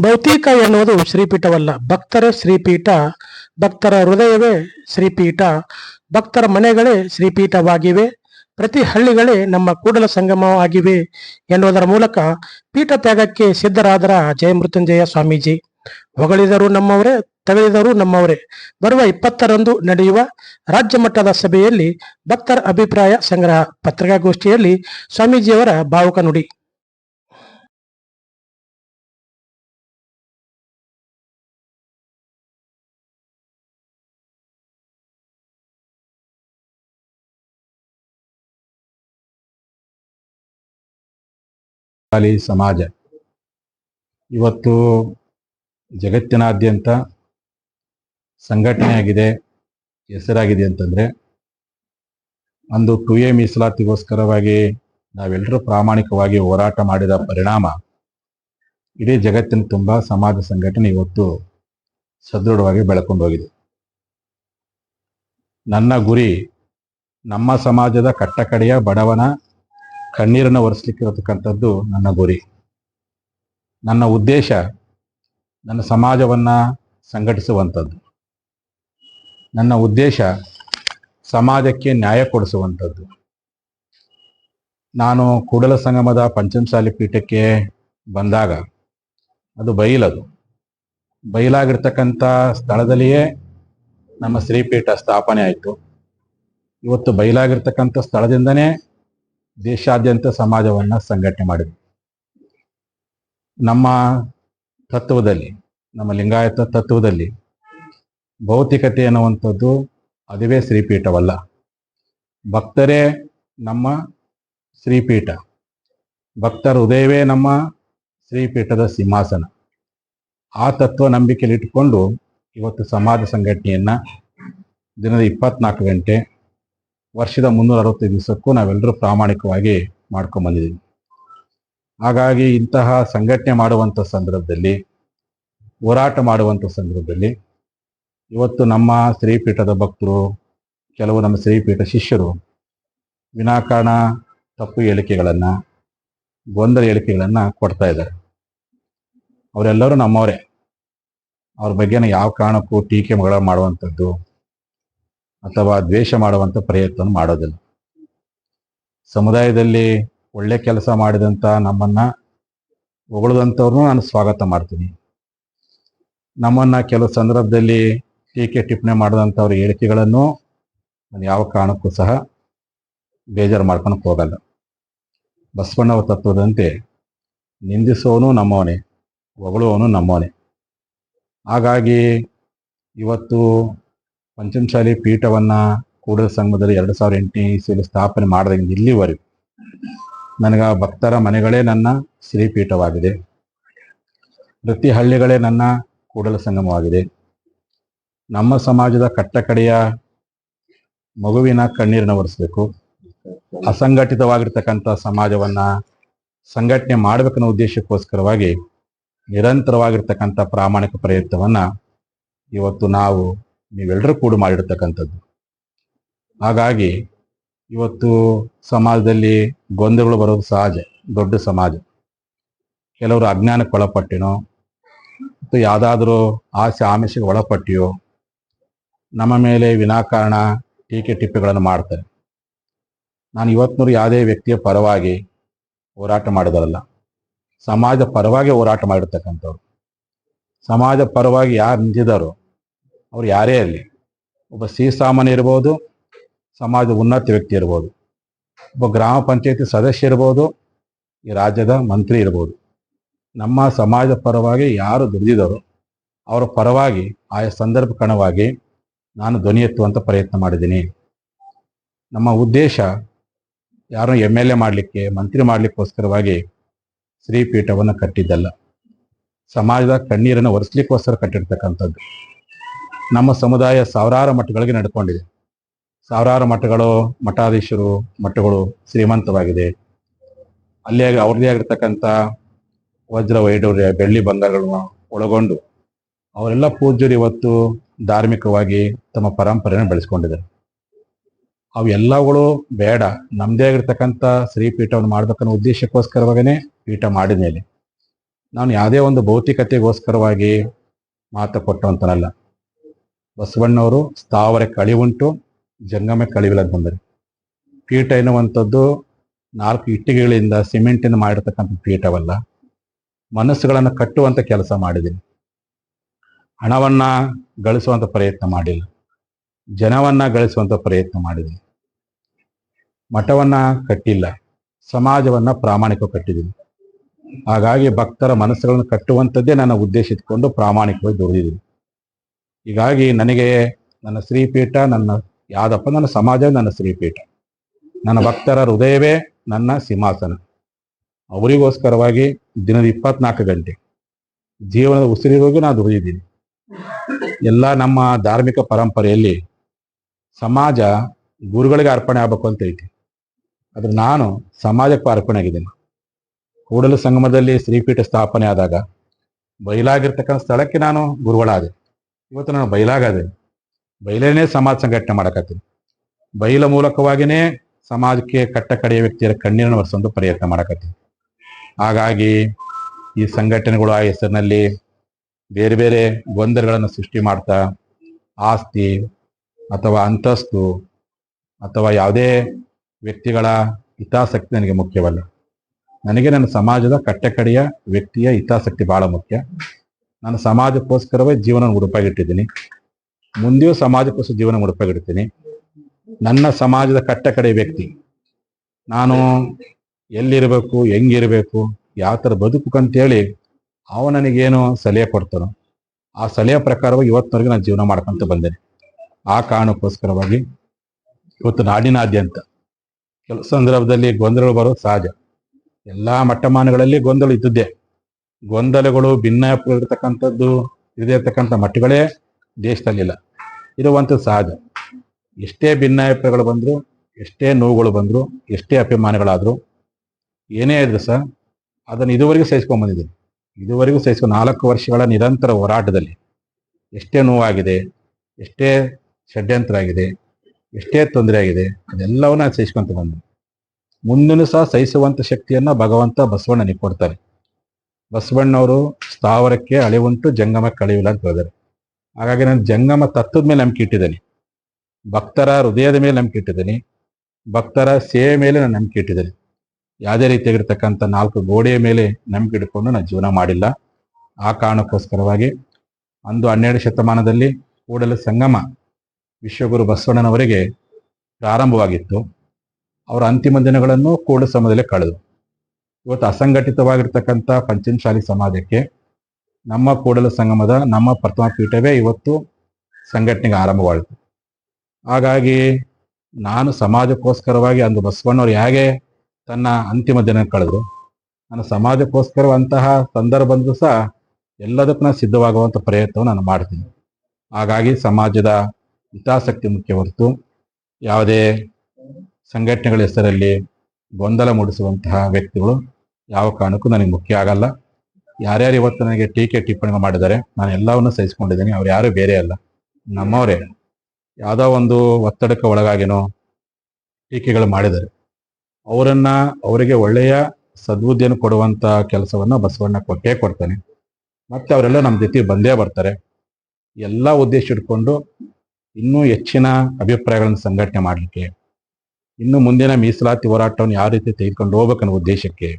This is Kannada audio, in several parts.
ಭೌತಿಕ ಎನ್ನುವುದು ಶ್ರೀಪೀಠವಲ್ಲ. ಭಕ್ತರ ಶ್ರೀಪೀಠ, ಭಕ್ತರ ಹೃದಯವೇ ಶ್ರೀಪೀಠ, ಭಕ್ತರ ಮನೆಗಳೇ ಶ್ರೀಪೀಠವಾಗಿವೆ, ಪ್ರತಿ ಹಳ್ಳಿಗಳೇ ನಮ್ಮ ಕೂಡಲ ಸಂಗಮವಾಗಿವೆ ಎನ್ನುವುದರ ಮೂಲಕ ಪೀಠ ತ್ಯಾಗಕ್ಕೆ ಸಿದ್ಧರಾದರ ಜಯಮೃತ್ಯುಂಜಯ ಸ್ವಾಮೀಜಿ. ಹೊಗಳಿದರು ನಮ್ಮವರೇ, ತಗಲಿದರು ನಮ್ಮವರೇ. ಬರುವ ಇಪ್ಪತ್ತರಂದು ನಡೆಯುವ ರಾಜ್ಯ ಮಟ್ಟದ ಸಭೆಯಲ್ಲಿ ಭಕ್ತರ ಅಭಿಪ್ರಾಯ ಸಂಗ್ರಹ ಪತ್ರಿಕಾಗೋಷ್ಠಿಯಲ್ಲಿ ಸ್ವಾಮೀಜಿಯವರ ಭಾವುಕ ನುಡಿ. ಸಮಾಜ. ಇವತ್ತು ಜಗತ್ತಿನಾದ್ಯಂತ ಸಂಘಟನೆಯಾಗಿದೆ, ಹೆಸರಾಗಿದೆ ಅಂತಂದ್ರೆ ಅಂದು ಟು ಎ ಮೀಸಲಾತಿಗೋಸ್ಕರವಾಗಿ ನಾವೆಲ್ಲರೂ ಪ್ರಾಮಾಣಿಕವಾಗಿ ಹೋರಾಟ ಮಾಡಿದ ಪರಿಣಾಮ, ಇಡೀ ಜಗತ್ತಿನ ತುಂಬ ಸಮಾಜ ಸಂಘಟನೆ ಇವತ್ತು ಸದೃಢವಾಗಿ ಬೆಳಕೊಂಡು ಹೋಗಿದೆ ನನ್ನ ಗುರಿ ನಮ್ಮ ಸಮಾಜದ ಕಟ್ಟಕಡೆಯ ಬಡವನ ಕಣ್ಣೀರನ್ನು ಒರೆಸ್ಲಿಕ್ಕಿರತಕ್ಕಂಥದ್ದು ನನ್ನ ಗುರಿ. ನನ್ನ ಉದ್ದೇಶ ನನ್ನ ಸಮಾಜವನ್ನ ಸಂಘಟಿಸುವಂಥದ್ದು. ನನ್ನ ಉದ್ದೇಶ ಸಮಾಜಕ್ಕೆ ನ್ಯಾಯ ಕೊಡಿಸುವಂಥದ್ದು. ನಾನು ಕೂಡಲ ಸಂಗಮದ ಪಂಚಮಸಾಲಿ ಪೀಠಕ್ಕೆ ಬಂದಾಗ ಅದು ಬಯಲದು ಬಯಲಾಗಿರ್ತಕ್ಕಂಥ ಸ್ಥಳದಲ್ಲಿಯೇ ನಮ್ಮ ಶ್ರೀಪೀಠ ಸ್ಥಾಪನೆ ಆಯಿತು. ಇವತ್ತು ಬಯಲಾಗಿರ್ತಕ್ಕಂಥ ಸ್ಥಳದಿಂದನೇ ದೇಶಾದ್ಯಂತ ಸಮಾಜವನ್ನ ಸಂಘಟನೆ ಮಾಡಿದ್ರು. ನಮ್ಮ ತತ್ವದಲ್ಲಿ, ನಮ್ಮ ಲಿಂಗಾಯತ ತತ್ವದಲ್ಲಿ ಭೌತಿಕತೆ ಅನ್ನುವಂಥದ್ದು ಅದುವೇ ಶ್ರೀಪೀಠವಲ್ಲ. ಭಕ್ತರೇ ನಮ್ಮ ಶ್ರೀಪೀಠ. ಭಕ್ತರ ಹೃದಯವೇ ನಮ್ಮ ಶ್ರೀಪೀಠದ ಸಿಂಹಾಸನ. ಆ ತತ್ವ ನಂಬಿಕೆಯಲ್ಲಿಟ್ಟುಕೊಂಡು ಇವತ್ತು ಸಮಾಜ ಸಂಘಟನೆಯನ್ನ ದಿನದ ಇಪ್ಪತ್ನಾಲ್ಕು ಗಂಟೆ ವರ್ಷದ ಮುನ್ನೂರ ಅರವತ್ತೈದು ದಿವಸಕ್ಕೂ ನಾವೆಲ್ಲರೂ ಪ್ರಾಮಾಣಿಕವಾಗಿ ಮಾಡ್ಕೊಂಡ್ ಬಂದಿದ್ದೀವಿ ಹಾಗಾಗಿ ಇಂತಹ ಸಂಘಟನೆ ಮಾಡುವಂಥ ಸಂದರ್ಭದಲ್ಲಿ, ಹೋರಾಟ ಮಾಡುವಂಥ ಸಂದರ್ಭದಲ್ಲಿ ಇವತ್ತು ನಮ್ಮ ಶ್ರೀಪೀಠದ ಭಕ್ತರು, ಕೆಲವು ನಮ್ಮ ಶ್ರೀಪೀಠ ಶಿಷ್ಯರು ವಿನಾಕಾರಣ ತಪ್ಪು ಹೇಳಿಕೆಗಳನ್ನು, ಗೊಂದಲ ಹೇಳಿಕೆಗಳನ್ನು ಕೊಡ್ತಾ ಇದ್ದಾರೆ. ಅವರೆಲ್ಲರೂ ನಮ್ಮವರೇ. ಅವ್ರ ಬಗ್ಗೆ ಯಾವ ಕಾರಣಕ್ಕೂ ಟೀಕೆ ಮಗಳ ಮಾಡುವಂಥದ್ದು ಅಥವಾ ದ್ವೇಷ ಮಾಡುವಂಥ ಪ್ರಯತ್ನ ಮಾಡೋದಿಲ್ಲ. ಸಮುದಾಯದಲ್ಲಿ ಒಳ್ಳೆ ಕೆಲಸ ಮಾಡಿದಂಥ ನಮ್ಮನ್ನ ಹೊಗಳದಂಥವ್ರನ್ನೂ ನಾನು ಸ್ವಾಗತ ಮಾಡ್ತೀನಿ. ನಮ್ಮನ್ನ ಕೆಲವು ಸಂದರ್ಭದಲ್ಲಿ ಟೀಕೆ ಟಿಪ್ಪಣಿ ಮಾಡಿದಂಥವ್ರ ಹೇಳಿಕೆಗಳನ್ನು ನಾನು ಯಾವ ಕಾರಣಕ್ಕೂ ಸಹ ಬೇಜಾರು ಮಾಡ್ಕೊಳಕ್ಕೆ ಹೋಗಲ್ಲ. ಬಸವಣ್ಣವ ತತ್ವದಂತೆ ನಿಂದಿಸೋನು ನಮ್ಮವನೇ, ಹೊಗಳುವವನು ನಮ್ಮವನೇ. ಹಾಗಾಗಿ ಇವತ್ತು ಪಂಚಮಶಾಲಿ ಪೀಠವನ್ನ ಕೂಡಲ ಸಂಘದಲ್ಲಿ ಎರಡು ಸಾವಿರ ಎಂಟನೇ ಇಸಿಯಲ್ಲಿ ಸ್ಥಾಪನೆ ಮಾಡಿದಾಗ ಇಲ್ಲಿವರೆಗೂ ನನಗ ಭಕ್ತರ ಮನೆಗಳೇ ನನ್ನ ಶ್ರೀಪೀಠವಾಗಿದೆ. ಪ್ರತಿ ಹಳ್ಳಿಗಳೇ ನನ್ನ ಕೂಡಲ ಸಂಗಮವಾಗಿದೆ. ನಮ್ಮ ಸಮಾಜದ ಕಟ್ಟಕಡೆಯ ಮಗುವಿನ ಕಣ್ಣೀರನ್ನು ಒರೆಸ್ಬೇಕು. ಅಸಂಘಟಿತವಾಗಿರ್ತಕ್ಕಂಥ ಸಮಾಜವನ್ನ ಸಂಘಟನೆ ಮಾಡಬೇಕನ್ನೋ ಉದ್ದೇಶಕ್ಕೋಸ್ಕರವಾಗಿ ನಿರಂತರವಾಗಿರ್ತಕ್ಕಂಥ ಪ್ರಾಮಾಣಿಕ ಪ್ರಯತ್ನವನ್ನ ಇವತ್ತು ನಾವು ನೀವೆಲ್ಲರೂ ಕೂಡ ಮಾಡಿರ್ತಕ್ಕಂಥದ್ದು. ಹಾಗಾಗಿ ಇವತ್ತು ಸಮಾಜದಲ್ಲಿ ಗೊಂದಲಗಳು ಬರೋದು ಸಹಜ, ದೊಡ್ಡ ಸಮಾಜ. ಕೆಲವರು ಅಜ್ಞಾನಕ್ಕೆ ಒಳಪಟ್ಟಿನೋ, ಮತ್ತು ಯಾವುದಾದ್ರೂ ಆಸೆ ಆಮಿಷಕ್ಕೆ ಒಳಪಟ್ಟಿಯೋ, ನಮ್ಮ ಮೇಲೆ ವಿನಾಕಾರಣ ಟೀಕೆ ಟಿಪ್ಪೆಗಳನ್ನು ಮಾಡ್ತಾರೆ. ನಾನು ಇವತ್ತಿನವ್ರು ಯಾವುದೇ ವ್ಯಕ್ತಿಯ ಪರವಾಗಿ ಹೋರಾಟ ಮಾಡಿದಾರಲ್ಲ. ಸಮಾಜ ಪರವಾಗಿ ಹೋರಾಟ ಮಾಡಿರ್ತಕ್ಕಂಥವ್ರು. ಸಮಾಜ ಪರವಾಗಿ ಯಾರು ನಿಂತಿದ್ದಾರೋ ಅವ್ರು ಯಾರೇ ಇರಲಿ, ಒಬ್ಬ ಸಿ ಸಾಮಾನ್ಯ ಇರ್ಬೋದು, ಸಮಾಜದ ಉನ್ನತ ವ್ಯಕ್ತಿ ಇರ್ಬೋದು, ಒಬ್ಬ ಗ್ರಾಮ ಪಂಚಾಯತಿ ಸದಸ್ಯ ಇರ್ಬೋದು, ಈ ರಾಜ್ಯದ ಮಂತ್ರಿ ಇರ್ಬೋದು. ನಮ್ಮ ಸಮಾಜ ಪರವಾಗಿ ಯಾರು ದುಡಿದಿದ್ದಾರೋ, ಅವರ ಪರವಾಗಿ ಆಯಾ ಸಂದರ್ಭಕ್ಕನುವಾಗಿ ನಾನು ಧ್ವನಿ ಎತ್ತುವಂಥ ಪ್ರಯತ್ನ ಮಾಡಿದ್ದೀನಿ. ನಮ್ಮ ಉದ್ದೇಶ ಯಾರು ಎಂ ಎಲ್ ಎ ಮಾಡಲಿಕ್ಕೆ, ಮಂತ್ರಿ ಮಾಡಲಿಕ್ಕೋಸ್ಕರವಾಗಿ ಶ್ರೀಪೀಠವನ್ನು ಕಟ್ಟಿದ್ದಲ್ಲ. ಸಮಾಜದ ಕಣ್ಣೀರನ್ನು ಒರೆಸ್ಲಿಕ್ಕೋಸ್ಕರ ಕಟ್ಟಿರ್ತಕ್ಕಂಥದ್ದು. ನಮ್ಮ ಸಮುದಾಯ ಸಾವಿರಾರು ಮಠಗಳಿಗೆ ನಡ್ಕೊಂಡಿದೆ. ಸಾವಿರಾರು ಮಠಗಳು, ಮಠಾಧೀಶರು, ಮಠಗಳು ಶ್ರೀಮಂತವಾಗಿದೆ. ಅಲ್ಲಿ ಅವ್ರದೇ ಆಗಿರ್ತಕ್ಕಂಥ ವಜ್ರ ವೈಡೂರ್ಯ ಬೆಳ್ಳಿ ಬಂಗಾರಗಳನ್ನ ಒಳಗೊಂಡು ಅವರೆಲ್ಲ ಪೂಜ್ಯರು ಇವತ್ತು ಧಾರ್ಮಿಕವಾಗಿ ತಮ್ಮ ಪರಂಪರೆಯನ್ನು ಬೆಳೆಸ್ಕೊಂಡಿದ್ದಾರೆ. ಅವೆಲ್ಲವುಗಳು ಬೇಡ. ನಮ್ದೇ ಆಗಿರ್ತಕ್ಕಂಥ ಶ್ರೀಪೀಠವನ್ನು ಮಾಡ್ಬೇಕನ್ನೋ ಉದ್ದೇಶಕ್ಕೋಸ್ಕರವಾಗೇ ಪೀಠ ಮಾಡಿದ ಮೇಲೆ ನಾನು ಯಾವುದೇ ಒಂದು ಭೌತಿಕತೆಗೋಸ್ಕರವಾಗಿ ಮಾತು ಕೊಟ್ಟಂತನಲ್ಲ. ಬಸವಣ್ಣವರು ಸ್ಥಾವರಕ್ಕೆ ಅಳಿವುಂಟು ಜಂಗಮಕ್ಕೆ ಅಳಿವಿಲ್ಲ ಬಂದರೆ. ಪೀಠ ಎನ್ನುವಂಥದ್ದು ನಾಲ್ಕು ಇಟ್ಟಿಗೆಗಳಿಂದ ಸಿಮೆಂಟಿಂದ ಮಾಡಿರ್ತಕ್ಕಂಥ ಪೀಠವಲ್ಲ. ಮನಸ್ಸುಗಳನ್ನು ಕಟ್ಟುವಂತ ಕೆಲಸ ಮಾಡಿದ್ದೀನಿ. ಹಣವನ್ನು ಗಳಿಸುವಂಥ ಪ್ರಯತ್ನ ಮಾಡಿಲ್ಲ. ಜನವನ್ನ ಗಳಿಸುವಂಥ ಪ್ರಯತ್ನ ಮಾಡಿದ್ದೀನಿ. ಮಠವನ್ನ ಕಟ್ಟಿಲ್ಲ. ಸಮಾಜವನ್ನ ಪ್ರಾಮಾಣಿಕ ಕಟ್ಟಿದ್ದೀನಿ. ಹಾಗಾಗಿ ಭಕ್ತರ ಮನಸ್ಸುಗಳನ್ನು ಕಟ್ಟುವಂಥದ್ದೇ ನನ್ನ ಉದ್ದೇಶ ಇಟ್ಕೊಂಡು ಪ್ರಾಮಾಣಿಕವಾಗಿ ದುಡಿದಿದ್ದೀನಿ. ಹೀಗಾಗಿ ನನಗೆ ನನ್ನ ಶ್ರೀಪೀಠ, ನನ್ನ ಯಾವ್ದಪ್ಪ ನನ್ನ ಸಮಾಜ, ನನ್ನ ಶ್ರೀಪೀಠ. ನನ್ನ ಭಕ್ತರ ಹೃದಯವೇ ನನ್ನ ಸಿಂಹಾಸನ. ಅವರಿಗೋಸ್ಕರವಾಗಿ ದಿನದ ಇಪ್ಪತ್ನಾಲ್ಕು ಗಂಟೆ ಜೀವನದ ಉಸಿರಿಗೂ ನಾನು ದುಡಿದಿದ್ದೀನಿ ಎಲ್ಲ ನಮ್ಮ ಧಾರ್ಮಿಕ ಪರಂಪರೆಯಲ್ಲಿ ಸಮಾಜ ಗುರುಗಳಿಗೆ ಅರ್ಪಣೆ ಆಗ್ಬೇಕು ಅಂತ ಐತಿ. ಆದ್ರೆ ನಾನು ಸಮಾಜಕ್ಕೆ ಅರ್ಪಣೆ ಆಗಿದ್ದೀನಿ. ಕೂಡಲ ಸಂಗಮದಲ್ಲಿ ಶ್ರೀಪೀಠ ಸ್ಥಾಪನೆ ಆದಾಗ ಬಯಲಾಗಿರ್ತಕ್ಕಂಥ ಸ್ಥಳಕ್ಕೆ ನಾನು ಗುರುಗಳಾದೆ. ಇವತ್ತು ನಾನು ಬಯಲಾಗದೆ, ಬಯಲೇನೇ ಸಮಾಜ ಸಂಘಟನೆ ಮಾಡಕತ್ತೀನಿ ಬಯಲ ಮೂಲಕವಾಗಿನೇ ಸಮಾಜಕ್ಕೆ ಕಟ್ಟ ಕಡೆಯ ವ್ಯಕ್ತಿಯರ ಕಣ್ಣೀರನ್ನು ಒರೆಸುವಂತ ಪ್ರಯತ್ನ ಮಾಡಕತ್ತೀನಿ ಹಾಗಾಗಿ ಈ ಸಂಘಟನೆಗಳು ಆ ಹೆಸರಿನಲ್ಲಿ ಬೇರೆ ಬೇರೆ ಗೊಂದಲಗಳನ್ನು ಸೃಷ್ಟಿ ಮಾಡ್ತಾ, ಆಸ್ತಿ ಅಥವಾ ಅಂತಸ್ತು ಅಥವಾ ಯಾವುದೇ ವ್ಯಕ್ತಿಗಳ ಹಿತಾಸಕ್ತಿ ನನಗೆ ಮುಖ್ಯವಲ್ಲ. ನನಗೆ ನನ್ನ ಸಮಾಜದ ಕಟ್ಟಕಡೆಯ ವ್ಯಕ್ತಿಯ ಹಿತಾಸಕ್ತಿ ಬಹಳ ಮುಖ್ಯ. ನಾನು ಸಮಾಜಕ್ಕೋಸ್ಕರವೇ ಜೀವನ ಉಡುಪಾಗಿಟ್ಟಿದ್ದೀನಿ ಮುಂದೆಯೂ ಸಮಾಜಕ್ಕೋಸ್ಕರ ಜೀವನ ಉಡುಪಾಗಿಡ್ತೀನಿ ನನ್ನ ಸಮಾಜದ ಕಟ್ಟ ಕಡೆ ವ್ಯಕ್ತಿ. ನಾನು ಎಲ್ಲಿರಬೇಕು, ಹೆಂಗಿರಬೇಕು, ಯಾವ ಥರ ಬದುಕು ಅಂತೇಳಿ ಅವ ನನಗೇನು ಸಲಹೆ ಕೊಡ್ತಾನೋ, ಆ ಸಲಹೆ ಪ್ರಕಾರವಾಗಿ ಇವತ್ತಿನವರೆಗೆ ನಾನು ಜೀವನ ಮಾಡ್ಕೊಂತ ಬಂದೇನೆ. ಆ ಕಾರಣಕ್ಕೋಸ್ಕರವಾಗಿ ಇವತ್ತು ನಾಡಿನಾದ್ಯಂತ ಕೆಲವು ಸಂದರ್ಭದಲ್ಲಿ ಗೊಂದಲಗಳು ಬರೋದು ಸಹಜ. ಎಲ್ಲಾ ಮಟ್ಟಮಾನಗಳಲ್ಲಿ ಗೊಂದಲ ಇದ್ದದ್ದೇ. ಗೊಂದಲಗಳು ಭಿನ್ನಾಭಿಪ್ರಾಯಗಳಿರ್ತಕ್ಕಂಥದ್ದು ಇದೇ ಇರ್ತಕ್ಕಂಥ ಮಟ್ಟಗಳೇ ದೇಶದಲ್ಲಿಲ್ಲ. ಇರುವಂಥದ್ದು ಸಹಜ. ಎಷ್ಟೇ ಭಿನ್ನಾಭಿಪ್ರಾಯಗಳು ಬಂದ್ರು, ಎಷ್ಟೇ ನೋವುಗಳು ಬಂದ್ರು, ಎಷ್ಟೇ ಅಭಿಮಾನಗಳಾದರೂ, ಏನೇ ಇದ್ರು ಸಹ ಅದನ್ನು ಇದುವರೆಗೂ ಸಹಿಸ್ಕೊಂಡ್ ಬಂದಿದ್ದೀನಿ ಇದುವರೆಗೂ ಸಹಿಸ್ಕೊಂಡು ನಾಲ್ಕು ವರ್ಷಗಳ ನಿರಂತರ ಹೋರಾಟದಲ್ಲಿ ಎಷ್ಟೇ ನೋವಾಗಿದೆ, ಎಷ್ಟೇ ಷಡ್ಯಂತ್ರ ಆಗಿದೆ ಎಷ್ಟೇ ತೊಂದರೆ ಆಗಿದೆ ಅದೆಲ್ಲವನ್ನ ಸಹಿಸ್ಕೊಂತ ಬಂದೆ. ಮುಂದಿನ ಸಹ ಸಹಿಸುವಂಥ ಶಕ್ತಿಯನ್ನ ಭಗವಂತ ಬಸವಣ್ಣನಿಗೆ ಕೊಡ್ತಾರೆ. ಬಸವಣ್ಣವರು ಸ್ಥಾವರಕ್ಕೆ ಅಳಿವುಂಟು ಜಂಗಮಕ್ಕೆ ಅಳಿವಿಲ್ಲ ಅಂತ ಹೇಳಿದ್ದಾರೆ. ಹಾಗಾಗಿ ನಾನು ಜಂಗಮ ತತ್ವದ ಮೇಲೆ ನಂಬಿಕೆ ಇಟ್ಟಿದ್ದೇನೆ. ಭಕ್ತರ ಹೃದಯದ ಮೇಲೆ ನಂಬಿಕೆ ಇಟ್ಟಿದ್ದೀನಿ. ಭಕ್ತರ ಸೇವೆ ಮೇಲೆ ನಾನು ನಂಬಿಕೆ ಇಟ್ಟಿದ್ದೇನೆ. ಯಾವುದೇ ರೀತಿಯಾಗಿರ್ತಕ್ಕಂಥ ನಾಲ್ಕು ಗೋಡೆಯ ಮೇಲೆ ನಂಬಿಕೆ ಇಟ್ಕೊಂಡು ನಾನು ಜೀವನ ಮಾಡಿಲ್ಲ. ಆ ಕಾರಣಕ್ಕೋಸ್ಕರವಾಗಿ ಅಂದು ಹನ್ನೆರಡು ಶತಮಾನದಲ್ಲಿ ಕೂಡಲ ಸಂಗಮ ವಿಶ್ವಗುರು ಬಸವಣ್ಣನವರಿಗೆ ಪ್ರಾರಂಭವಾಗಿತ್ತು. ಅವರ ಅಂತಿಮ ದಿನಗಳನ್ನು ಕೂಡ ಸಮಯದಲ್ಲಿ ಕಳೆದು. ಇವತ್ತು ಅಸಂಘಟಿತವಾಗಿರ್ತಕ್ಕಂಥ ಪಂಚಮಶಾಲಿ ಸಮಾಜಕ್ಕೆ ನಮ್ಮ ಕೂಡಲ ಸಂಗಮದ ನಮ್ಮ ಪ್ರಥಮ ಪೀಠವೇ ಇವತ್ತು ಸಂಘಟನೆಗೆ ಆರಂಭವಾಯಿತು. ಹಾಗಾಗಿ ನಾನು ಸಮಾಜಕ್ಕೋಸ್ಕರವಾಗಿ ಅಂದು ಬಸವಣ್ಣವ್ರು ಹೇಗೆ ತನ್ನ ಅಂತಿಮ ದಿನ ಕಳೆದ್ರು ನಾನು ಸಮಾಜಕ್ಕೋಸ್ಕರ ಅಂತಹ ಸಂದರ್ಭ ಸಹ ಎಲ್ಲದಕ್ಕೂ ನಾನು ಸಿದ್ಧವಾಗುವಂಥ ಪ್ರಯತ್ನವನ್ನು ನಾನು ಮಾಡ್ತೀನಿ. ಹಾಗಾಗಿ ಸಮಾಜದ ಹಿತಾಸಕ್ತಿ ಮುಖ್ಯ ಹೊರತು ಯಾವುದೇ ಸಂಘಟನೆಗಳ ಹೆಸರಲ್ಲಿ ಗೊಂದಲ ಮೂಡಿಸುವಂತಹ ವ್ಯಕ್ತಿಗಳು ಯಾವ ಕಾರಣಕ್ಕೂ ನನಗೆ ಮುಖ್ಯ ಆಗಲ್ಲ. ಯಾರ್ಯಾರು ಇವತ್ತು ನನಗೆ ಟೀಕೆ ಟಿಪ್ಪಣಿ ಮಾಡಿದ್ದಾರೆ, ನಾನು ಎಲ್ಲವನ್ನೂ ಸಹಿಸ್ಕೊಂಡಿದ್ದೀನಿ. ಅವ್ರು ಯಾರು ಬೇರೆ ಅಲ್ಲ. ನಮ್ಮವರೇ ಯಾವುದೋ ಒಂದು ಒತ್ತಡಕ್ಕೆ ಒಳಗಾಗಿನೋ ಟೀಕೆಗಳು ಮಾಡಿದ್ದಾರೆ. ಅವರನ್ನ, ಅವರಿಗೆ ಒಳ್ಳೆಯ ಸದ್ಬುದ್ಧಿಯನ್ನು ಕೊಡುವಂತ ಕೆಲಸವನ್ನು ಬಸವಣ್ಣ ಕೊಟ್ಟೇ ಕೊಡ್ತಾನೆ. ಮತ್ತೆ ಅವರೆಲ್ಲ ನಮ್ಮ ಜೊತೆ ಬಂದೇ ಬರ್ತಾರೆ. ಎಲ್ಲ ಉದ್ದೇಶ ಇಟ್ಕೊಂಡು ಇನ್ನೂ ಹೆಚ್ಚಿನ ಅಭಿಪ್ರಾಯಗಳನ್ನು ಸಂಘಟನೆ ಮಾಡಲಿಕ್ಕೆ ಇನ್ನು ಮುಂದಿನ ಮೀಸಲಾತಿ ಹೋರಾಟವನ್ನು ಯಾವ ರೀತಿ ತೆಗೆದುಕೊಂಡು ಹೋಗ್ಬೇಕನ್ನೋ ಉದ್ದೇಶಕ್ಕೆ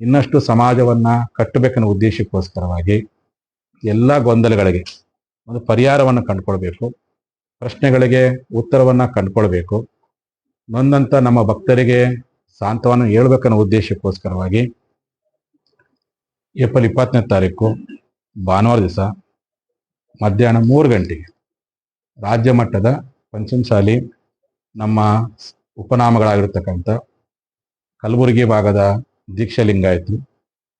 ಇನ್ನಷ್ಟು ಸಮಾಜವನ್ನ ಕಟ್ಟಬೇಕನ್ನೋ ಉದ್ದೇಶಕ್ಕೋಸ್ಕರವಾಗಿ ಎಲ್ಲ ಗೊಂದಲಗಳಿಗೆ ಒಂದು ಪರಿಹಾರವನ್ನು ಕಂಡುಕೊಳ್ಬೇಕು. ಪ್ರಶ್ನೆಗಳಿಗೆ ಉತ್ತರವನ್ನು ಕಂಡುಕೊಳ್ಬೇಕು. ನೊಂದಂಥ ನಮ್ಮ ಭಕ್ತರಿಗೆ ಸಾಂತ್ವನ ಹೇಳ್ಬೇಕನ್ನೋ ಉದ್ದೇಶಕ್ಕೋಸ್ಕರವಾಗಿ ಏಪ್ರಿಲ್ ಇಪ್ಪತ್ತನೇ ತಾರೀಕು, ಭಾನುವಾರ ದಿವಸ ಮಧ್ಯಾಹ್ನ ಮೂರು ಗಂಟೆಗೆ ರಾಜ್ಯ ಮಟ್ಟದ ಪಂಚಮಸಾಲಿ ನಮ್ಮ ಉಪನಾಮಗಳಾಗಿರ್ತಕ್ಕಂಥ ಕಲಬುರಗಿ ಭಾಗದ ದೀಕ್ಷ ಲಿಂಗಾಯತರು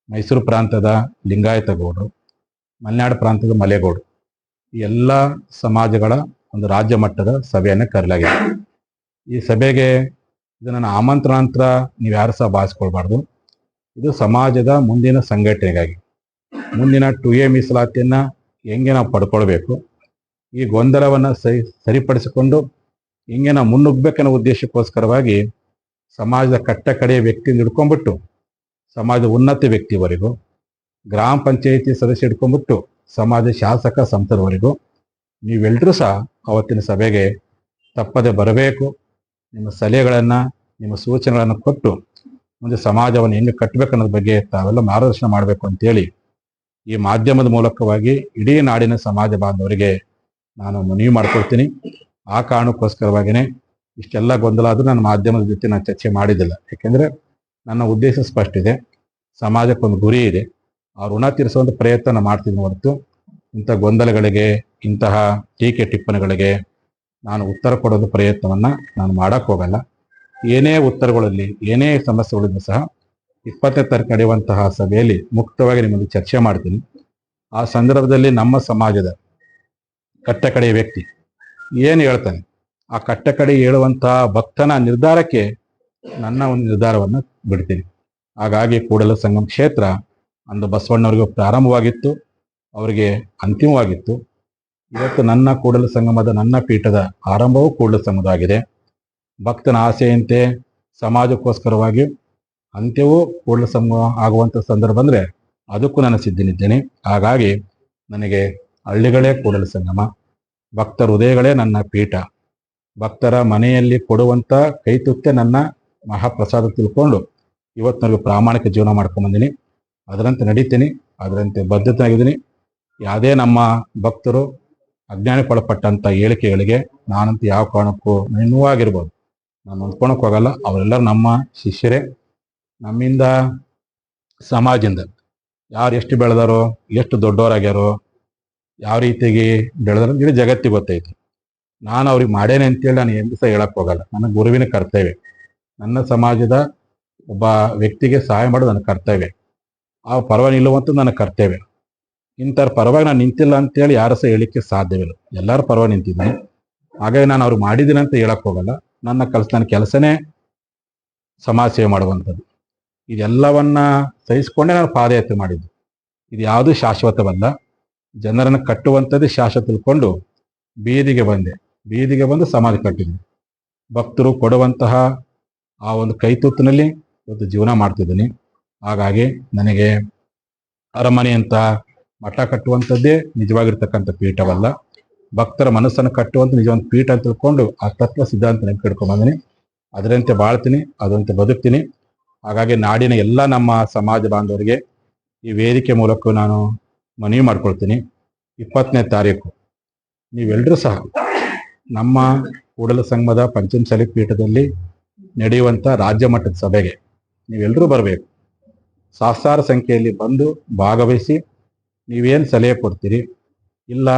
ಮೈಸೂರು ಪ್ರಾಂತದ ಲಿಂಗಾಯತ ಗೌಡರು ಮಲೆನಾಡು ಪ್ರಾಂತದ ಮಲೆಗೌಡರು ಈ ಎಲ್ಲ ಸಮಾಜಗಳ ಒಂದು ರಾಜ್ಯ ಮಟ್ಟದ ಸಭೆಯನ್ನು ಕರೆಯಲಾಗಿದೆ. ಈ ಸಭೆಗೆ ಇದನ್ನು ಆಮಂತ್ರಣಾಂತರ ನೀವು ಯಾರು ಸಹ ಭಾವಿಸ್ಕೊಳ್ಬಾರ್ದು. ಇದು ಸಮಾಜದ ಮುಂದಿನ ಸಂಘಟನೆಗಾಗಿ. ಮುಂದಿನ ಟು ಎ ಮೀಸಲಾತಿಯನ್ನು ಹೆಂಗೆ ನಾವು ಪಡ್ಕೊಳ್ಬೇಕು, ಈ ಗೊಂದಲವನ್ನು ಸರಿ, ಸರಿಪಡಿಸಿಕೊಂಡು ಹೆಂಗೆ ನಾವು ಮುನ್ನುಗ್ಬೇಕನ್ನೋ ಉದ್ದೇಶಕ್ಕೋಸ್ಕರವಾಗಿ ಸಮಾಜದ ಕಟ್ಟ ಕಡೆಯ ವ್ಯಕ್ತಿಯಿಂದ ಹಿಡ್ಕೊಂಡ್ಬಿಟ್ಟು ಸಮಾಜದ ಉನ್ನತ ವ್ಯಕ್ತಿವರೆಗೂ ಗ್ರಾಮ ಪಂಚಾಯಿತಿ ಸದಸ್ಯ ಹಿಡ್ಕೊಂಡ್ಬಿಟ್ಟು ಸಮಾಜ ಶಾಸಕ ಸಂಸದವರೆಗೂ ನೀವೆಲ್ಲರೂ ಸಹ ಅವತ್ತಿನ ಸಭೆಗೆ ತಪ್ಪದೆ ಬರಬೇಕು. ನಿಮ್ಮ ಸಲಹೆಗಳನ್ನು, ನಿಮ್ಮ ಸೂಚನೆಗಳನ್ನು ಕೊಟ್ಟು ಮುಂದೆ ಸಮಾಜವನ್ನು ಹೆಂಗೆ ಕಟ್ಟಬೇಕು ಅನ್ನೋದ್ರ ಬಗ್ಗೆ ತಾವೆಲ್ಲ ಮಾರ್ಗದರ್ಶನ ಮಾಡಬೇಕು ಅಂತೇಳಿ ಈ ಮಾಧ್ಯಮದ ಮೂಲಕವಾಗಿ ಇಡೀ ನಾಡಿನ ಸಮಾಜ ಬಾಂಧವರಿಗೆ ನಾನು ಮನವಿ ಮಾಡ್ಕೊಳ್ತೀನಿ. ಆ ಕಾರಣಕ್ಕೋಸ್ಕರವಾಗಿಯೇ ಇಷ್ಟೆಲ್ಲ ಗೊಂದಲ ಆದರೂ ನಾನು ಮಾಧ್ಯಮದ ಜೊತೆ ನಾನು ಚರ್ಚೆ ಮಾಡಿದ್ದಿಲ್ಲ. ಯಾಕೆಂದರೆ ನನ್ನ ಉದ್ದೇಶ ಸ್ಪಷ್ಟ ಇದೆ. ಸಮಾಜಕ್ಕೊಂದು ಗುರಿ ಇದೆ. ಆ ಋಣ ತೀರಿಸುವಂಥ ಪ್ರಯತ್ನ ಮಾಡ್ತಿದ್ದೀನಿ ಹೊರತು ಇಂಥ ಗೊಂದಲಗಳಿಗೆ, ಇಂತಹ ಟೀಕೆ ಟಿಪ್ಪಣಿಗಳಿಗೆ ನಾನು ಉತ್ತರ ಕೊಡೋದು ಪ್ರಯತ್ನವನ್ನು ನಾನು ಮಾಡೋಕ್ಕೆ ಹೋಗಲ್ಲ. ಏನೇ ಉತ್ತರಗಳಲ್ಲಿ, ಏನೇ ಸಮಸ್ಯೆಗಳಿದ್ರು ಸಹ ಇಪ್ಪತ್ತನೇ ತಾರೀಕು ನಡೆಯುವಂತಹ ಸಭೆಯಲ್ಲಿ ಮುಕ್ತವಾಗಿ ನಿಮ್ಮಲ್ಲಿ ಚರ್ಚೆ ಮಾಡ್ತೀನಿ. ಆ ಸಂದರ್ಭದಲ್ಲಿ ನಮ್ಮ ಸಮಾಜದ ಕಟ್ಟಕಡೆಯ ವ್ಯಕ್ತಿ ಏನು ಹೇಳ್ತಾನೆ? ಆ ಕಟ್ಟಕಡೆ ಹೇಳುವಂತಹ ಭಕ್ತನ ನಿರ್ಧಾರಕ್ಕೆ ನನ್ನ ಒಂದು ನಿರ್ಧಾರವನ್ನು ಬಿಡ್ತೀನಿ. ಹಾಗಾಗಿ ಕೂಡಲ ಸಂಗಮ ಕ್ಷೇತ್ರ ಅಂದು ಬಸವಣ್ಣವ್ರಿಗೆ ಪ್ರಾರಂಭವಾಗಿತ್ತು, ಅವರಿಗೆ ಅಂತಿಮವಾಗಿತ್ತು. ಇವತ್ತು ನನ್ನ ಕೂಡಲ ಸಂಗಮದ ನನ್ನ ಪೀಠದ ಆರಂಭವೂ ಕೂಡಲ ಸಂಗಮದಾಗಿದೆ. ಭಕ್ತನ ಆಸೆಯಂತೆ ಸಮಾಜಕ್ಕೋಸ್ಕರವಾಗಿ ಅಂತ್ಯವೂ ಕೂಡಲ ಸಂಗಮ ಆಗುವಂಥ ಸಂದರ್ಭ ಅಂದರೆ ಅದಕ್ಕೂ ನಾನು ಸಿದ್ಧನಿದ್ದೇನೆ. ಹಾಗಾಗಿ ನನಗೆ ಹಳ್ಳಿಗಳೇ ಕೂಡಲ ಸಂಗಮ. ಭಕ್ತರ ಹೃದಯಗಳೇ ನನ್ನ ಪೀಠ. ಭಕ್ತರ ಮನೆಯಲ್ಲಿ ಕೊಡುವಂಥ ಕೈತುತ್ತೆ ನನ್ನ ಮಹಾಪ್ರಸಾದ ತಿಳ್ಕೊಂಡು ಇವತ್ತು ನನಗೆ ಪ್ರಾಮಾಣಿಕ ಜೀವನ ಮಾಡ್ಕೊಂಬಂದಿನಿ ಅದರಂತೆ ನಡೀತೀನಿ, ಅದರಂತೆ ಬದ್ಧತೆಯಾಗಿದ್ದೀನಿ. ಯಾವುದೇ ನಮ್ಮ ಭಕ್ತರು ಅಜ್ಞಾನಕ್ಕೊಳಪಟ್ಟಂಥ ಹೇಳಿಕೆಗಳಿಗೆ ನಾನಂತೂ ಯಾವ ಕಾರಣಕ್ಕೂ ನೋವಾಗಿರ್ಬೋದು ನಾನು ಹೊಂದ್ಕೊಳಕ್ ಹೋಗಲ್ಲ ಅವರೆಲ್ಲರೂ ನಮ್ಮ ಶಿಷ್ಯರೇ. ನಮ್ಮಿಂದ ಸಮಾಜದಿಂದ ಯಾರು ಎಷ್ಟು ಬೆಳೆದಾರೋ, ಎಷ್ಟು ದೊಡ್ಡವರಾಗ್ಯಾರೋ ಯಾವ ರೀತಿಯಾಗಿ ಬೆಳೆದ್ರೆ ಇಡೀ ಜಗತ್ತಿಗೆ ಗೊತ್ತೈತಿ. ನಾನು ಅವ್ರಿಗೆ ಮಾಡೇನೆ ಅಂತೇಳಿ ನಾನು ಎಂದು ಸಹ ಹೇಳಕ್ ಹೋಗಲ್ಲ. ನನ್ನ ಗುರುವಿನ ಕರ್ತವ್ಯ. ನನ್ನ ಸಮಾಜದ ಒಬ್ಬ ವ್ಯಕ್ತಿಗೆ ಸಹಾಯ ಮಾಡೋದು ನನ್ನ ಕರ್ತವ್ಯ. ಆ ಪರವಾಗಿ ನಿಲ್ಲುವಂಥದ್ದು ನನ್ನ ಕರ್ತವ್ಯ. ಇಂಥವ್ರ ಪರವಾಗಿ ನಾನು ನಿಂತಿಲ್ಲ ಅಂತೇಳಿ ಯಾರು ಸಹ ಹೇಳಿಕ್ಕೆ ಸಾಧ್ಯವಿಲ್ಲ. ಎಲ್ಲರ ಪರವಾಗಿ ನಿಂತಿದ್ದೀನಿ. ಹಾಗಾಗಿ ನಾನು ಅವ್ರು ಮಾಡಿದ್ದೀನಿ ಅಂತ ಹೇಳಕ್ ಹೋಗಲ್ಲ. ನನ್ನ ಕೆಲಸ, ನನ್ನ ಕೆಲಸನೇ ಸಮಾಜ ಸೇವೆ ಮಾಡುವಂಥದ್ದು. ಇದೆಲ್ಲವನ್ನ ಸಹಿಸ್ಕೊಂಡೇ ನಾನು ಪಾದಯಾತ್ರೆ ಮಾಡಿದ್ದು. ಇದು ಯಾವುದು ಶಾಶ್ವತವಲ್ಲ. ಜನರನ್ನು ಕಟ್ಟುವಂಥದ್ದೇ ಶಾಶ್ವತ ತಿಳ್ಕೊಂಡು ಬೀದಿಗೆ ಬಂದೆ. ಬೀದಿಗೆ ಬಂದು ಸಮಾಧಿ ಕಟ್ಟಿದ್ದೆ. ಭಕ್ತರು ಕೊಡುವಂತಹ ಆ ಒಂದು ಕೈತುತ್ತಿನಲ್ಲಿ ಒಂದು ಜೀವನ ಮಾಡ್ತಿದ್ದೀನಿ. ಹಾಗಾಗಿ ನನಗೆ ಅರಮನೆ ಅಂತ ಮಠ ಕಟ್ಟುವಂಥದ್ದೇ ನಿಜವಾಗಿರ್ತಕ್ಕಂಥ ಪೀಠವಲ್ಲ. ಭಕ್ತರ ಮನಸ್ಸನ್ನು ಕಟ್ಟುವಂಥ ನಿಜವಾದ ಪೀಠ ಅಂತ ತಿಳ್ಕೊಂಡು ಆ ತತ್ವ ಸಿದ್ಧಾಂತ ನೆನಪಿಡ್ಕೊಂಡ್ ಬಂದಿನಿ. ಅದರಂತೆ ಬಾಳ್ತೀನಿ, ಅದರಂತೆ ಬದುಕ್ತೀನಿ. ಹಾಗಾಗಿ ನಾಡಿನ ಎಲ್ಲ ನಮ್ಮ ಸಮಾಜ ಬಾಂಧವರಿಗೆ ಈ ವೇದಿಕೆ ಮೂಲಕ ನಾನು ಮನವಿ ಮಾಡ್ಕೊಳ್ತೀನಿ. ಇಪ್ಪತ್ತನೇ ತಾರೀಕು. ನೀವೆಲ್ಲರೂ ಸಹ ನಮ್ಮ ಕೂಡಲ ಸಂಘದ ಪಂಚಮಸಾಲಿ ಪೀಠದಲ್ಲಿ ನಡೆಯುವಂಥ ರಾಜ್ಯ ಮಟ್ಟದ ಸಭೆಗೆ ನೀವೆಲ್ಲರೂ ಬರಬೇಕು. ಸಹಸ್ರಾರು ಸಂಖ್ಯೆಯಲ್ಲಿ ಬಂದು ಭಾಗವಹಿಸಿ ನೀವೇನು ಸಲಹೆ ಕೊಡ್ತೀರಿ? ಇಲ್ಲ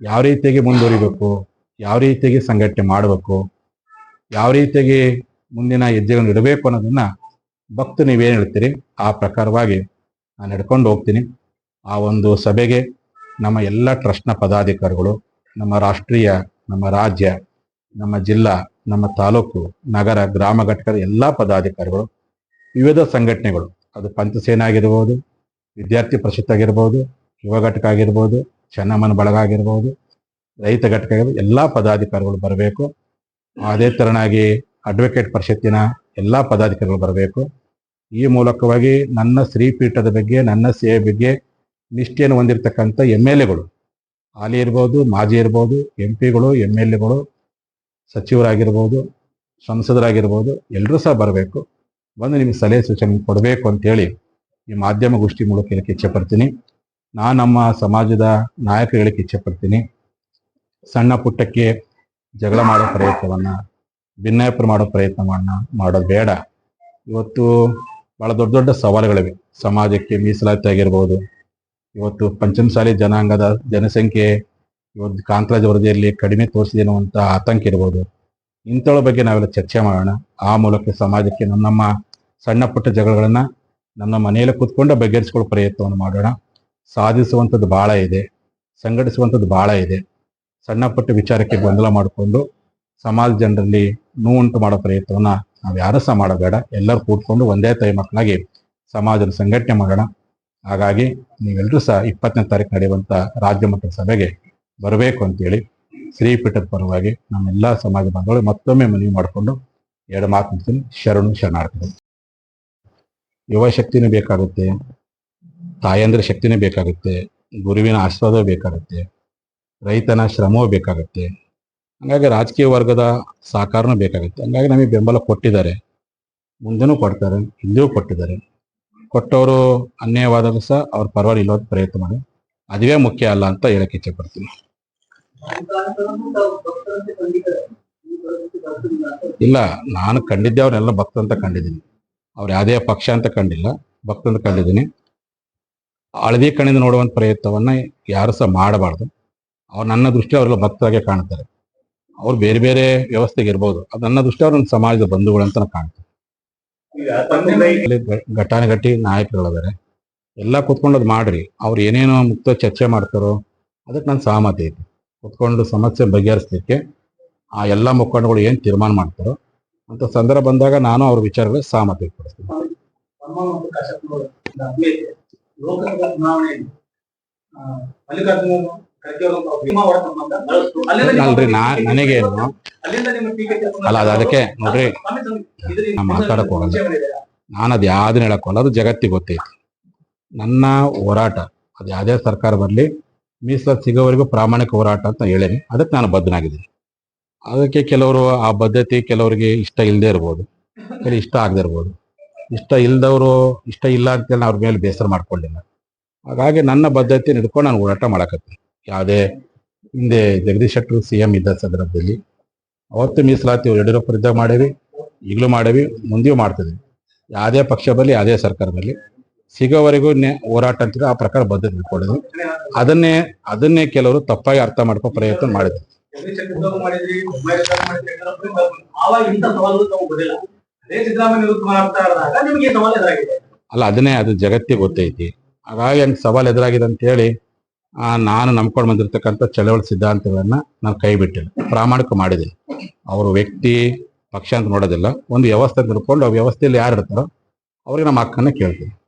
ಯಾವ ರೀತಿಯಾಗಿ ಮುಂದುವರಿಬೇಕು? ಯಾವ ರೀತಿಯಾಗಿ ಸಂಘಟನೆ ಮಾಡಬೇಕು? ಯಾವ ರೀತಿಯಾಗಿ ಮುಂದಿನ ಹೆಜ್ಜೆಗಳನ್ನು ಇಡಬೇಕು ಅನ್ನೋದನ್ನು ಭಕ್ತು ನೀವೇನು ಹೇಳ್ತೀರಿ? ಆ ಪ್ರಕಾರವಾಗಿ ನಾನು ನಡ್ಕೊಂಡು ಹೋಗ್ತೀನಿ. ಆ ಒಂದು ಸಭೆಗೆ ನಮ್ಮ ಎಲ್ಲ ಟ್ರಸ್ಟ್ನ ಪದಾಧಿಕಾರಿಗಳು, ನಮ್ಮ ರಾಷ್ಟ್ರೀಯ, ನಮ್ಮ ರಾಜ್ಯ, ನಮ್ಮ ಜಿಲ್ಲಾ, ನಮ್ಮ ತಾಲೂಕು, ನಗರ, ಗ್ರಾಮ ಘಟಕದ ಎಲ್ಲ ಪದಾಧಿಕಾರಿಗಳು, ವಿವಿಧ ಸಂಘಟನೆಗಳು, ಅದು ಪಂಚಸೇನೆ ಆಗಿರ್ಬೋದು, ವಿದ್ಯಾರ್ಥಿ ಪರಿಷತ್ ಆಗಿರ್ಬೋದು, ಯುವ ಘಟಕ ಆಗಿರ್ಬೋದು, ಚೆನ್ನಮ್ಮನ ಬಳಗ ಆಗಿರ್ಬೋದು, ರೈತ ಘಟಕ ಆಗಿರ್ಬೋದು, ಎಲ್ಲ ಪದಾಧಿಕಾರಿಗಳು ಬರಬೇಕು. ಅದೇ ತೆರನಾಗಿ ಅಡ್ವೊಕೇಟ್ ಪರಿಷತ್ತಿನ ಎಲ್ಲ ಪದಾಧಿಕಾರಿಗಳು ಬರಬೇಕು. ಈ ಮೂಲಕವಾಗಿ ನನ್ನ ಶ್ರೀಪೀಠದ ಬಗ್ಗೆ, ನನ್ನ ಸೇವೆ ಬಗ್ಗೆ ನಿಷ್ಠೆಯನ್ನು ಹೊಂದಿರತಕ್ಕಂಥ ಎಂ ಎಲ್ ಎಗಳು. ಹಾಲಿ ಇರ್ಬೋದು, ಮಾಜಿ ಇರ್ಬೋದು, ಎಂ ಪಿಗಳು ಎಂ ಎಲ್ ಎಗಳು, ಸಚಿವರಾಗಿರ್ಬೋದು, ಸಂಸದರಾಗಿರ್ಬೋದು ಎಲ್ಲರೂ ಸಹ ಬರಬೇಕು. ಬಂದು ನಿಮಗೆ ಸಲಹೆ ಸೂಚನೆ ಕೊಡಬೇಕು ಅಂತೇಳಿ ಈ ಮಾಧ್ಯಮ ಗೋಷ್ಠಿ ಮೂಲಕ ಹೇಳಕ್ಕೆ ಇಚ್ಛೆ ಪಡ್ತೀನಿ ನಾನು ನಮ್ಮ ಸಮಾಜದ ನಾಯಕರು ಹೇಳಕ್ಕೆ ಇಚ್ಛೆ ಪಡ್ತೀನಿ ಸಣ್ಣ ಪುಟ್ಟಕ್ಕೆ ಜಗಳ ಮಾಡೋ ಪ್ರಯತ್ನವನ್ನ ಭಿನ್ನಾಯಪ್ರ ಮಾಡೋ ಪ್ರಯತ್ನವನ್ನ ಮಾಡೋದು ಬೇಡ. ಇವತ್ತು ಬಹಳ ದೊಡ್ಡ ದೊಡ್ಡ ಸವಾಲುಗಳಿವೆ. ಸಮಾಜಕ್ಕೆ ಮೀಸಲಾತಿ ಆಗಿರ್ಬೋದು ಇವತ್ತು ಪಂಚಮಸಾಲಿ ಜನಾಂಗದ ಜನಸಂಖ್ಯೆ ಇವತ್ತು ಕಾಂತರಾಜ್ ವರದಿಯಲ್ಲಿ ಕಡಿಮೆ ತೋರಿಸಿದೆ ಅನ್ನುವಂಥ ಆತಂಕ ಇರ್ಬೋದು. ಇಂಥವ್ರ ಬಗ್ಗೆ ನಾವೆಲ್ಲ ಚರ್ಚೆ ಮಾಡೋಣ. ಆ ಮೂಲಕ ಸಮಾಜಕ್ಕೆ ನಮ್ಮ ನಮ್ಮ ಸಣ್ಣ ಪುಟ್ಟ ಜಗಳಗಳನ್ನ ನಮ್ಮ ಮನೆಯಲ್ಲೇ ಕೂತ್ಕೊಂಡು ಬಗೆಹರಿಸ್ಕೊಳ್ಳೋ ಪ್ರಯತ್ನವನ್ನು ಮಾಡೋಣ. ಸಾಧಿಸುವಂಥದ್ದು ಬಹಳ ಇದೆ. ಸಂಘಟಿಸುವಂಥದ್ದು ಬಹಳ ಇದೆ. ಸಣ್ಣ ಪುಟ್ಟ ವಿಚಾರಕ್ಕೆ ಗೊಂದಲ ಮಾಡಿಕೊಂಡು ಸಮಾಜ ಜನರಲ್ಲಿ ನೋವುಂಟು ಮಾಡೋ ಪ್ರಯತ್ನವನ್ನು ನಾವು ಯಾರೂ ಸಹ ಮಾಡಬೇಡ. ಎಲ್ಲರೂ ಕೂತ್ಕೊಂಡು ಒಂದೇ ತಾಯಿ ಮಕ್ಕಳಾಗಿ ಸಮಾಜದ ಸಂಘಟನೆ ಮಾಡೋಣ. ಹಾಗಾಗಿ ನೀವೆಲ್ಲರೂ ಸಹ ಇಪ್ಪತ್ತನೇ ತಾರೀಕು ನಡೆಯುವಂಥ ರಾಜ್ಯ ಮಟ್ಟದ ಸಭೆಗೆ ಬರಬೇಕು ಅಂತೇಳಿ ಶ್ರೀಪೀಠದ ಪರವಾಗಿ ನಮ್ಮೆಲ್ಲ ಸಮಾಜ ಬಾಂಧವರು ಮತ್ತೊಮ್ಮೆ ಮನವಿ ಮಾಡಿಕೊಂಡು ಎರಡು ಮಾತು ಮಾಡ್ತೀನಿ ಶರಣು ಶರಣಾರ್ಥಿಗಳು. ಯುವ ಶಕ್ತಿನೂ ಬೇಕಾಗುತ್ತೆ, ತಾಯಂದ್ರ ಶಕ್ತಿನೂ ಬೇಕಾಗುತ್ತೆ, ಗುರುವಿನ ಆಶೀರ್ವಾದ ಬೇಕಾಗುತ್ತೆ, ರೈತನ ಶ್ರಮವೂ ಬೇಕಾಗುತ್ತೆ. ಹಂಗಾಗಿ ರಾಜಕೀಯ ವರ್ಗದ ಸಹಕಾರನೂ ಬೇಕಾಗುತ್ತೆ. ಹಂಗಾಗಿ ನಮಗೆ ಬೆಂಬಲ ಕೊಟ್ಟಿದ್ದಾರೆ. ಮುಂದೆನೂ ಕೊಡ್ತಾರೆ, ಹಿಂದೆಯೂ ಕೊಟ್ಟಿದ್ದಾರೆ. ಕೊಟ್ಟವರು ಅನ್ಯಾಯವಾದರೂ ಸಹ ಅವ್ರ ಪರವಾಗಿ ಇಲ್ಲೋದು ಪ್ರಯತ್ನ ಮಾಡಿ. ಅದುವೇ ಮುಖ್ಯ ಅಲ್ಲ ಅಂತ ಹೇಳಕ್ಕೆ ಇಚ್ಛೆ ಪಡ್ತೀನಿ. ಇಲ್ಲ, ನಾನು ಕಂಡಿದ್ದೆ ಅವ್ರನ್ನೆಲ್ಲ ಭಕ್ತ ಅಂತ ಕಂಡಿದ್ದೀನಿ. ಅವ್ರು ಯಾವುದೇ ಪಕ್ಷ ಅಂತ ಕಂಡಿಲ್ಲ, ಭಕ್ತ ಅಂತ ಕಂಡಿದ್ದೀನಿ. ಹಳದಿ ಕಣ್ಣಿಂದ ನೋಡುವಂತ ಪ್ರಯತ್ನವನ್ನ ಯಾರು ಸಹ ಮಾಡಬಾರ್ದು. ಅವ್ರು ನನ್ನ ದೃಷ್ಟಿ ಅವರೆಲ್ಲ ಭಕ್ತರಾಗೆ ಕಾಣ್ತಾರೆ ಅವ್ರು ಬೇರೆ ಬೇರೆ ವ್ಯವಸ್ಥೆಗೆ ಇರ್ಬೋದು. ಅದು ನನ್ನ ದೃಷ್ಟಿ ಅವ್ರ ಸಮಾಜದ ಬಂಧುಗಳು ಅಂತ ನಾನು ಕಾಣ್ತೀನಿ ಇಲ್ಲಿ ಘ- ಘಟಾನುಘಟಿ ನಾಯಕರುಗಳಿದ್ದಾರೆ ಎಲ್ಲ ಕುತ್ಕೊಂಡು ಅದು ಮಾಡ್ರಿ. ಅವ್ರು ಏನೇನೋ ಮುಕ್ತ ಚರ್ಚೆ ಮಾಡ್ತಾರೋ ಅದಕ್ಕೆ ನನ್ನ ಸಹಮತಿ ಐತಿ. ಕುತ್ಕೊಂಡು ಸಮಸ್ಯೆ ಬಗೆಹರಿಸ್ಲಿಕ್ಕೆ ಆ ಎಲ್ಲ ಮುಖಂಡಗಳು ಏನು ತೀರ್ಮಾನ ಮಾಡ್ತಾರೋ ಅಂತ ಸಂದರ್ಭ ಬಂದಾಗ ನಾನು ಅವ್ರ ವಿಚಾರಗಳಿಗೆ ಸಹಮತಿ ಕೊಡ್ತೀನಿ. ಲೋಕಸಭಾ ಚುನಾವಣೆಯಲ್ಲಿ ಮಲ್ಲಿಕಾರ್ಜುನ ಅಲ್ರಿ ನಾ ನನಗೇನು ಕೆಲಸ ಅಲ್ಲ ಅದು ಅದಕ್ಕೆ ನೋಡ್ರಿ ನಾ ಮಾತಾಡಕ್ ಹೋಗಲ್ಲ. ನಾನು ಅದು ಯಾವ್ದನ್ನ ಹೇಳಕ್ಕೋಲ್ಲ ಅದು ಜಗತ್ತಿಗೆ ಗೊತ್ತೈತಿ. ನನ್ನ ಹೋರಾಟ ಅದು ಯಾವುದೇ ಸರ್ಕಾರ ಬರಲಿ ಮೀಸಲಾತಿ ಸಿಗೋವರೆಗೂ ಪ್ರಾಮಾಣಿಕ ಹೋರಾಟ ಅಂತ ಹೇಳೇನಿ. ಅದಕ್ಕೆ ನಾನು ಬದ್ಧನಾಗಿದ್ದೀನಿ. ಅದಕ್ಕೆ ಕೆಲವರು ಆ ಬದ್ಧತೆ ಕೆಲವರಿಗೆ ಇಷ್ಟ ಇಲ್ಲದೆ ಇರ್ಬೋದು ಕೆಲ ಇಷ್ಟ ಆಗದೆ ಇರ್ಬೋದು. ಇಷ್ಟ ಇಲ್ದವರು ಇಷ್ಟ ಇಲ್ಲ ಅಂತೇಳಿ ನಾನು ಅವ್ರ ಮೇಲೆ ಬೇಸರ ಮಾಡ್ಕೊಳ್ಳಿಲ್ಲ ಹಾಗಾಗಿ ನನ್ನ ಬದ್ಧತೆ ಹಿಡ್ಕೊಂಡು ನಾನು ಹೋರಾಟ ಮಾಡಕತ್ತೀನಿ. ಯಾವುದೇ ಹಿಂದೆ ಜಗದೀಶ್ ಶೆಟ್ಟರು ಸಿ ಎಂ ಇದ್ದ ಸಂದರ್ಭದಲ್ಲಿ ಅವತ್ತು ಮೀಸಲಾತಿ ಅವ್ರು ಯಡಿಯೂರಪ್ಪ ಇದ್ದಾಗ ಮಾಡೇವಿ ಈಗಲೂ ಮಾಡೇವಿ ಮುಂದೆಯೂ ಮಾಡ್ತಿದ್ವಿ. ಯಾವುದೇ ಪಕ್ಷ ಬರಲಿ ಯಾವುದೇ ಸರ್ಕಾರದಲ್ಲಿ ಸಿಗೋವರೆಗೂ ನೆ- ಹೋರಾಟ ಅಂತಿದ್ರೆ ಆ ಪ್ರಕಾರ ಬದ್ಧತೆ ಇಟ್ಕೊಳ್ಳೋದು ಅದನ್ನೇ ಅದನ್ನೇ ಕೆಲವರು ತಪ್ಪಾಗಿ ಅರ್ಥ ಮಾಡ್ಕೋ ಪ್ರಯತ್ನ ಮಾಡಿದ್ರು. ಅಲ್ಲ ಅದನ್ನೇ ಅದು ಜಗತ್ತಿಗೆ ಗೊತ್ತೈತಿ. ಹಾಗಾಗಿ ಹಂಗೆ ಸವಾಲು ಎದುರಾಗಿದೆ ಅಂತ ಹೇಳಿ ನಾನು ನಂಬ್ಕೊಂಡು ಬಂದಿರತಕ್ಕಂಥ ಚಳವಳಿ ಸಿದ್ಧಾಂತಗಳನ್ನ ನಾನು ಕೈ ಬಿಟ್ಟಿಲ್ಲ. ಪ್ರಾಮಾಣಿಕ ಮಾಡಿದ್ದೀನಿ. ಅವರು ವ್ಯಕ್ತಿ, ಪಕ್ಷ ಅಂತ ನೋಡೋದಿಲ್ಲ. ಒಂದು ವ್ಯವಸ್ಥೆ ತಿಳ್ಕೊಂಡು ಆ ವ್ಯವಸ್ಥೆಯಲ್ಲಿ ಯಾರು ಇರ್ತಾರೋ ಅವ್ರಿಗೆ ನಮ್ಮ ಹಕ್ಕನ್ನ ಕೇಳ್ತೀನಿ.